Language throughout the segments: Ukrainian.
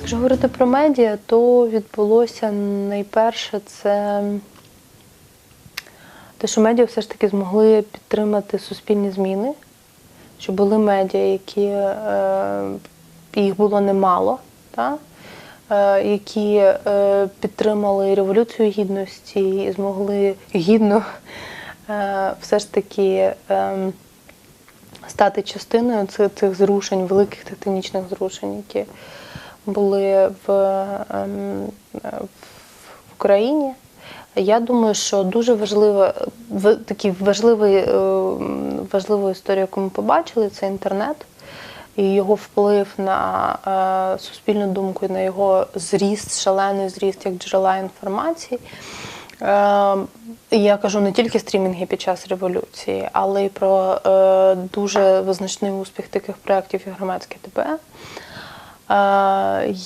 Якщо говорити про медіа, то відбулося найперше це те, що медіа все ж таки змогли підтримати суспільні зміни, що були медіа, які е, їх було немало, та? е, які е, підтримали революцію гідності і змогли гідно все ж таки. Е, стати частиною цих, цих зрушень, великих тектонічних зрушень, які були в, ем, в Україні. Я думаю, що дуже важлива, такий важливий, е, важливу історію, яку ми побачили, це інтернет і його вплив на е, суспільну думку, на його зріст, шалений зріст як джерела інформації. Е, і Я кажу не тільки стрімінги під час революції, але й про е, дуже визначний успіх таких проєктів, як громадське ТБ. Е,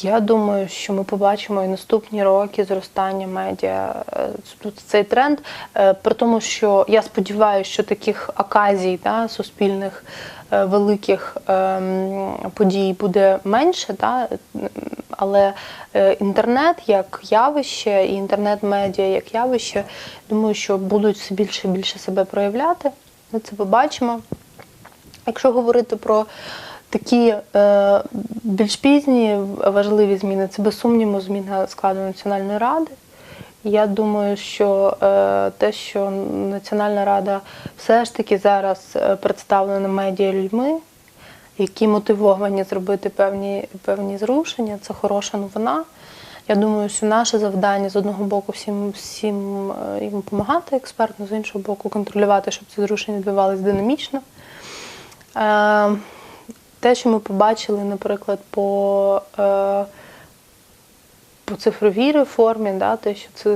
Я думаю, що ми побачимо і наступні роки зростання медіа. Е, Тут цей тренд. Е, При тому, що я сподіваюся, що таких оказій да, суспільних е, великих ем, подій буде менше, да, але е, інтернет як явище і інтернет-медіа як явище, думаю, що будуть все більше і більше себе проявляти. Ми це побачимо. Якщо говорити про такі е, більш пізні важливі зміни, це без сумніву зміна складу Національної ради. Я думаю, що е, те, що Національна рада все ж таки зараз е, представлена медіа людьми, які мотивовані зробити певні, певні зрушення, це хороша новина. Я думаю, що наше завдання з одного боку всім, всім е, їм допомагати експертно, з іншого боку, контролювати, щоб ці зрушення відбувалися динамічно. Е, те, що ми побачили, наприклад, по, е, по цифровій реформі, да, те, що це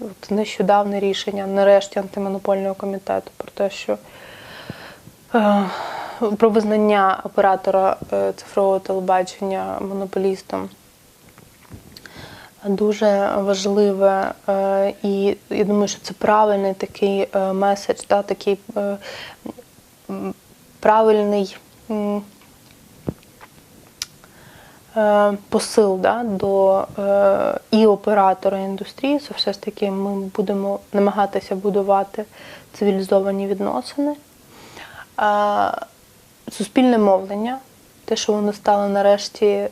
от нещодавне рішення, нарешті антимонопольного комітету, про те, що про визнання оператора е, цифрового телебачення монополістом. Дуже важливе, е, і я думаю, що це правильний такий е, меседж, да, такий правильний посил да, до і оператора індустрії, це все ж таки ми будемо намагатися будувати цивілізовані відносини. Суспільне мовлення, те, що воно стало нарешті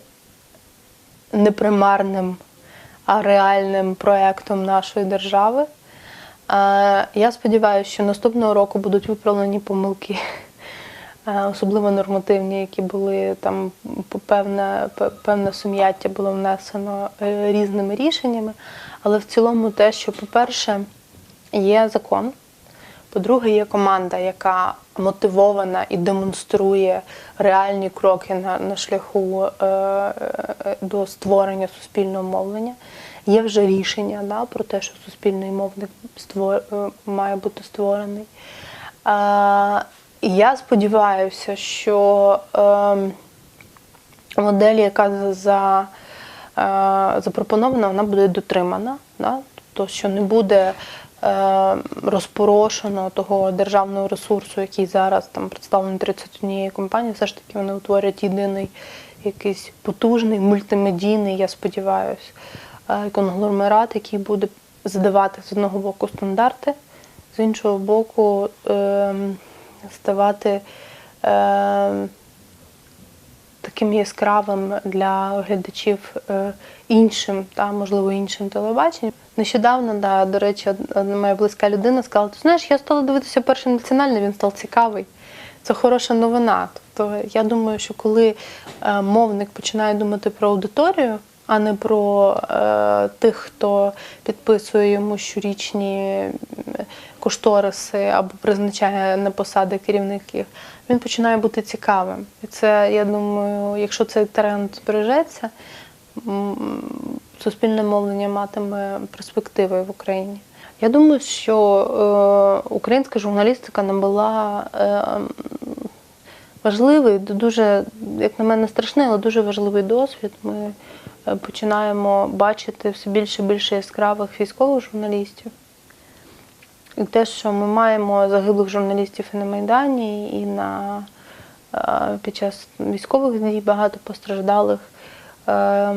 не примарним, а реальним проєктом нашої держави. Я сподіваюся, що наступного року будуть виправлені помилки, особливо нормативні, які були там певне, певне сум'яття було внесено е, різними рішеннями. Але в цілому те, що, по-перше, є закон. По-друге, є команда, яка мотивована і демонструє реальні кроки на, на шляху е, е, до створення суспільного мовлення. Є вже рішення да, про те, що суспільний мовник створ, е, має бути створений. Е, я сподіваюся, що е, модель, яка за, е, запропонована, вона буде дотримана. Да? Тобто, що не буде е, розпорошено того державного ресурсу, який зараз там представлений 31 компанії, все ж таки вони утворять єдиний якийсь потужний, мультимедійний, я сподіваюся, е, конгломерат, який буде задавати з одного боку стандарти, з іншого боку, е, ставати. Таким яскравим для глядачів е, іншим, та можливо іншим телебаченням. Нещодавно, да, до речі, одна моя близька людина сказала: ти знаєш, я стала дивитися перший національний, він став цікавий. Це хороша новина. Тобто я думаю, що коли е, мовник починає думати про аудиторію, а не про е, тих, хто підписує йому щорічні кошториси або призначає на посади керівників, він починає бути цікавим. І це, я думаю, якщо цей тренд збережеться, суспільне мовлення матиме перспективи в Україні. Я думаю, що е, українська журналістика набула е, важливий, дуже, як на мене, страшний, але дуже важливий досвід. Ми е, починаємо бачити все більше і більше яскравих військових журналістів. І те, що ми маємо загиблих журналістів і на Майдані, і на е, під час військових дій багато постраждалих. Е,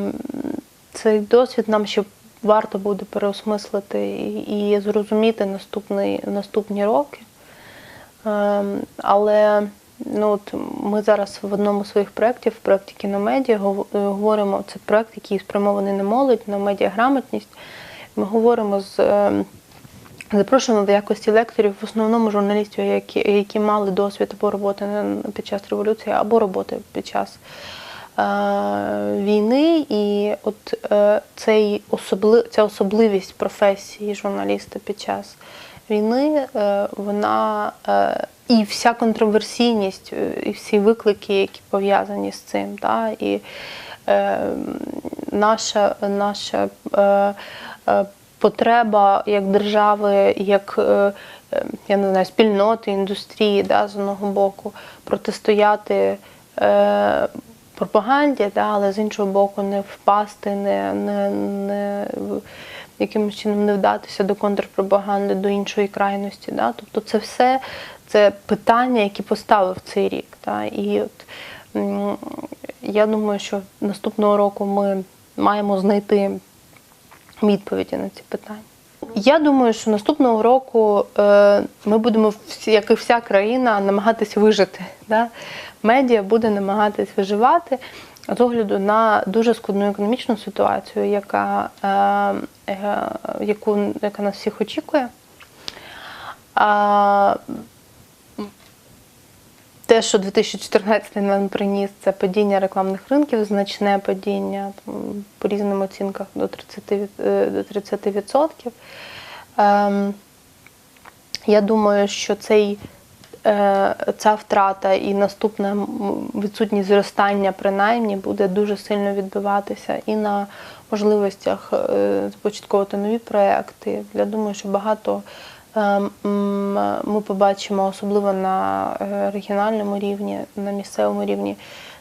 Цей досвід нам ще варто буде переосмислити і, зрозуміти наступний, наступні роки. Ем, Але ну, от ми зараз в одному з своїх проєктів, в проєкті кіномедіа, гов- е, говоримо, це проєкт, який спрямований на молодь, на медіаграмотність. Ми говоримо з ем, запрошуємо в якості лекторів в основному журналістів, які, які мали досвід або роботи під час революції, або роботи під час е, війни. І от е, цей особли, ця особливість професії журналіста під час війни, е, вона е, і вся контроверсійність, е, і всі виклики, які пов'язані з цим. Та, і наша, наша потреба як держави, як я не знаю, спільноти, індустрії, да, з одного боку, протистояти пропаганді, да, але з іншого боку, не впасти, не, не, не якимось чином не вдатися до контрпропаганди, до іншої крайності. Да? Тобто це все це питання, які поставив цей рік. Да? І от, я думаю, що наступного року ми маємо знайти відповіді на ці питання. Я думаю, що наступного року е, ми будемо, як і вся країна, намагатись вижити. Да? Медіа буде намагатись виживати з огляду на дуже складну економічну ситуацію, яка, е, е, яку, яка нас всіх очікує. А, те, що 2014 нам приніс, це падіння рекламних ринків, значне падіння по різним оцінках до 30%. е, До 30%. Ем, я думаю, що цей, е, ця втрата і наступна м, відсутність зростання, принаймні, буде дуже сильно відбиватися і на можливостях е, започатковувати нові проекти. Я думаю, що багато Ем, ми побачимо, особливо на е, регіональному рівні, на місцевому рівні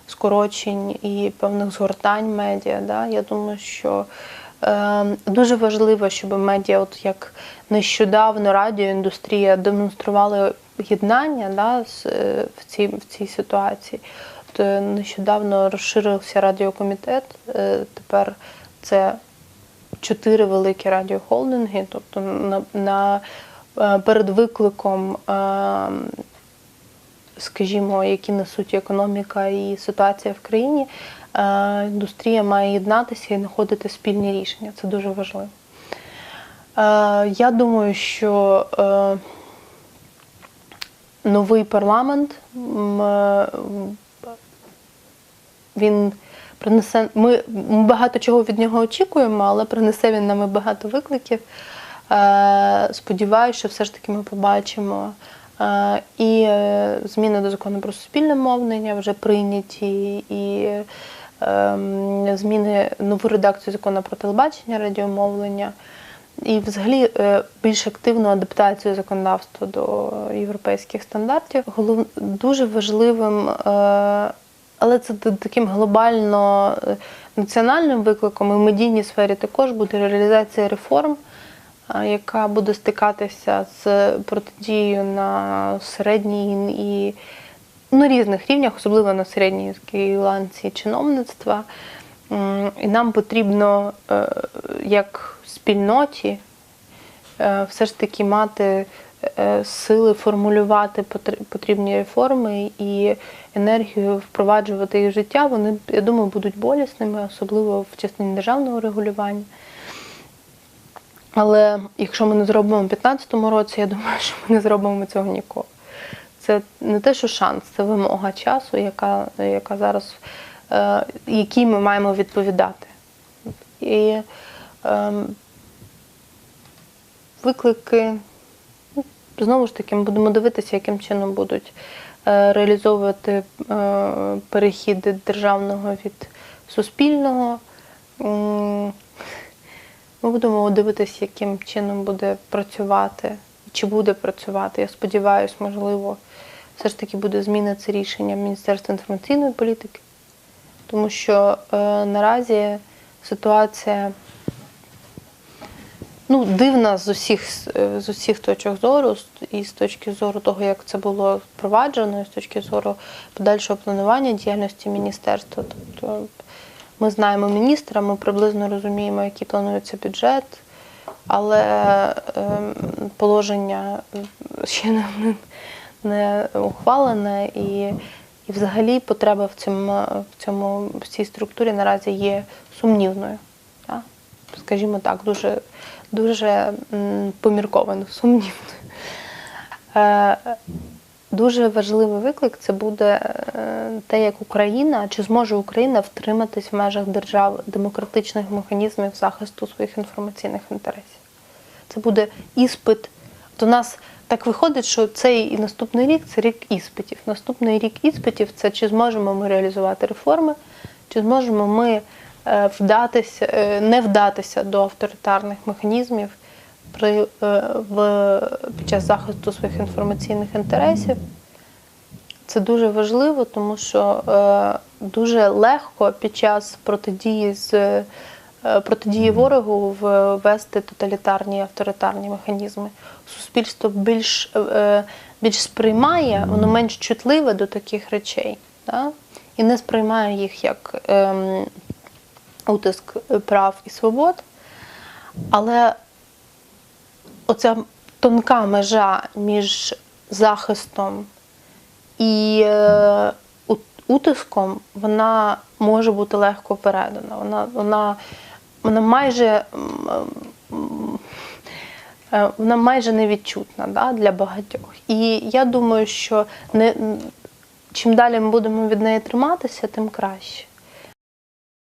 скорочень і певних згортань медіа. Да? Я думаю, що дуже важливо, щоб медіа, от як нещодавно радіоіндустрія демонстрували єднання да, е, в, цій, в цій ситуації. От, е, нещодавно розширився радіокомітет. е, Тепер це чотири великі радіохолдинги, тобто на, на перед викликом, скажімо, які несуть економіка і ситуація в країні, індустрія має єднатися і знаходити спільні рішення. Це дуже важливо. Я думаю, що новий парламент е, він принесе. Ми, багато чого від нього очікуємо, але принесе він нам багато викликів. Е, Сподіваюся, що все ж таки ми побачимо е, і зміни до закону про суспільне мовлення вже прийняті, і е, зміни нову редакцію закону про телебачення, радіомовлення. І взагалі е, більш активну адаптацію законодавства до європейських стандартів. Голов... Дуже важливим, е, але це таким глобально е, національним викликом і в медійній сфері також буде реалізація реформ, яка буде стикатися з протидією на середній і на різних рівнях, особливо на середній ланці чиновництва. І нам потрібно е, як спільноті е, все ж таки мати е, сили формулювати потрібні реформи і енергію впроваджувати їх в життя. Вони, я думаю, будуть болісними, особливо в частині державного регулювання. Але якщо ми не зробимо в 2015 році, я думаю, що ми не зробимо цього ніколи. Це не те, що шанс, це вимога часу, яка, яка зараз, якій ми маємо відповідати. І ем, виклики, ну, знову ж таки, ми будемо дивитися, яким чином будуть е, реалізовувати е, перехід державного від суспільного. Ми будемо дивитися, яким чином буде працювати, чи буде працювати. Я сподіваюся, можливо, все ж таки буде зміна це рішення Міністерства інформаційної політики, тому що е, наразі ситуація ну, дивна з усіх, е, з усіх точок зору, і з точки зору того, як це було впроваджено, і з точки зору подальшого планування діяльності міністерства. Тобто ми знаємо міністра, ми приблизно розуміємо, який планується бюджет, але ем, положення ще не, не ухвалене і, і взагалі потреба в цьому, в цьому в цій структурі наразі є сумнівною. Так? Скажімо так, дуже, дуже помірковано, сумнівною. Е, Дуже важливий виклик це буде е, те, як Україна, чи зможе Україна втриматись в межах держав демократичних механізмів захисту своїх інформаційних інтересів. Це буде іспит. До нас так виходить, що цей і наступний рік це рік іспитів. Наступний рік іспитів це чи зможемо ми реалізувати реформи, чи зможемо ми е, вдатися, е, не вдатися до авторитарних механізмів при, е, в, під час захисту своїх інформаційних інтересів. Це дуже важливо, тому що дуже легко під час протидії з протидії ворогу ввести тоталітарні авторитарні механізми. Суспільство більш, е, більш сприймає, воно менш чутливе до таких речей, да? і не сприймає їх як ем, утиск прав і свобод. Але оця тонка межа між захистом і е, утиском, вона може бути легко передана. Вона, вона, вона майже. е, Вона майже невідчутна да, для багатьох. І я думаю, що не, чим далі ми будемо від неї триматися, тим краще.